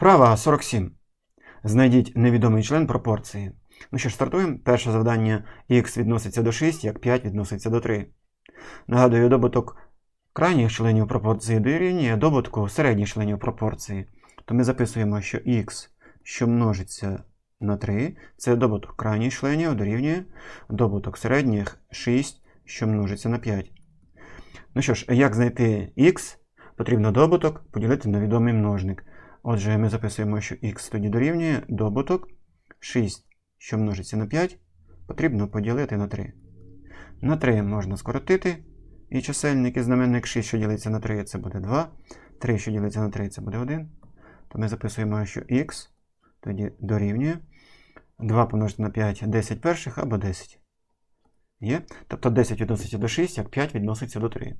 Вправа 47. Знайдіть невідомий член пропорції. Ну що ж, стартуємо. Перше завдання х відноситься до 6, як 5 відноситься до 3. Нагадую, добуток крайніх членів пропорції дорівнює добутку середніх членів пропорції. То ми записуємо, що х, що множиться на 3, це добуток крайніх членів дорівнює добуток середніх 6, що множиться на 5. Ну що ж, як знайти х? Потрібно добуток поділити на відомий множник. Отже, ми записуємо, що х тоді дорівнює добуток 6, що множиться на 5, потрібно поділити на 3. На 3 можна скоротити, і чисельник і знаменник 6, що ділиться на 3, це буде 2. 3, що ділиться на 3, це буде 1. То ми записуємо, що х тоді дорівнює 2 помножити на 5 10 перших або 10. Є? Тобто 10 відноситься до 6, як 5 відноситься до 3.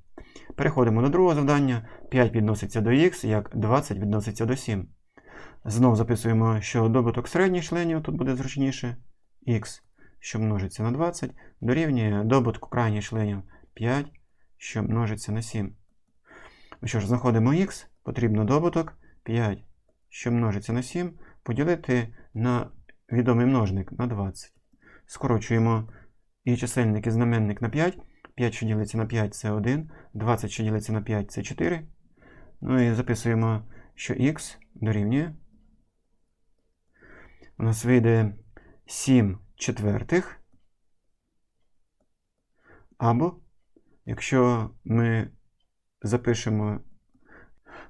Переходимо до другого завдання. 5 відноситься до х, як 20 відноситься до 7. Знов записуємо, що добуток середніх членів тут буде зручніше. х, що множиться на 20, дорівнює добутку крайніх членів 5, що множиться на 7. Ну що ж, знаходимо х, потрібно добуток 5, що множиться на 7, поділити на відомий множник на 20. Скорочуємо і чисельник і знаменник на 5. 5, що ділиться на 5, це 1. 20, що ділиться на 5, це 4. Ну і записуємо, що х дорівнює. У нас вийде 7 четвертих. Або, якщо ми запишемо.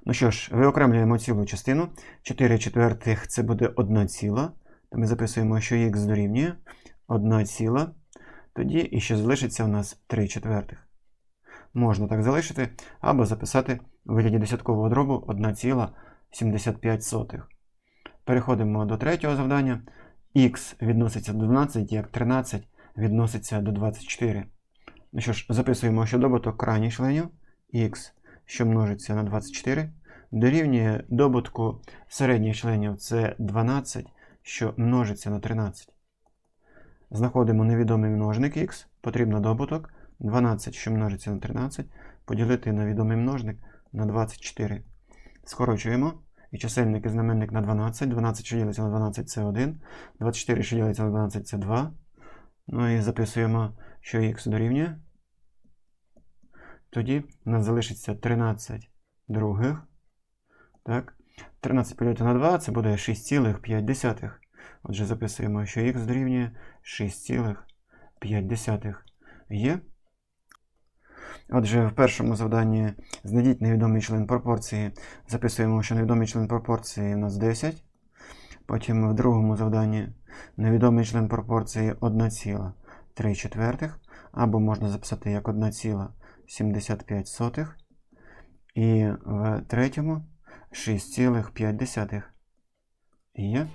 Ну що ж, виокремлюємо цілу частину. 4 четвертих це буде 1 ціла. То ми записуємо, що х дорівнює 1 ціла. Тоді і ще залишиться у нас 3 четвертих. Можна так залишити, або записати у вигляді десяткового дробу 1,75. Переходимо до третього завдання. Х відноситься до 12, як 13 відноситься до 24. Ну що ж, записуємо, що добуток крайніх членів х, що множиться на 24, дорівнює добутку середніх членів це 12, що множиться на 13. Знаходимо невідомий множник х, потрібно добуток 12, що множиться на 13, поділити на відомий множник на 24. Скорочуємо. І чисельник і знаменник на 12. 12, що ділиться на 12, це 1. 24, що ділиться на 12, це 2. Ну і записуємо, що х дорівнює. Тоді у нас залишиться 13 других. Так. 13 поділити на 2 це буде 6,5. Отже, записуємо, що х дорівнює 6,5 є. Отже, в першому завданні знайдіть невідомий член пропорції. Записуємо, що невідомий член пропорції у нас 10. Потім в другому завданні невідомий член пропорції 1,3 четвертих. Або можна записати як 1,75. І в третьому 6,5 є.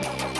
Thank you.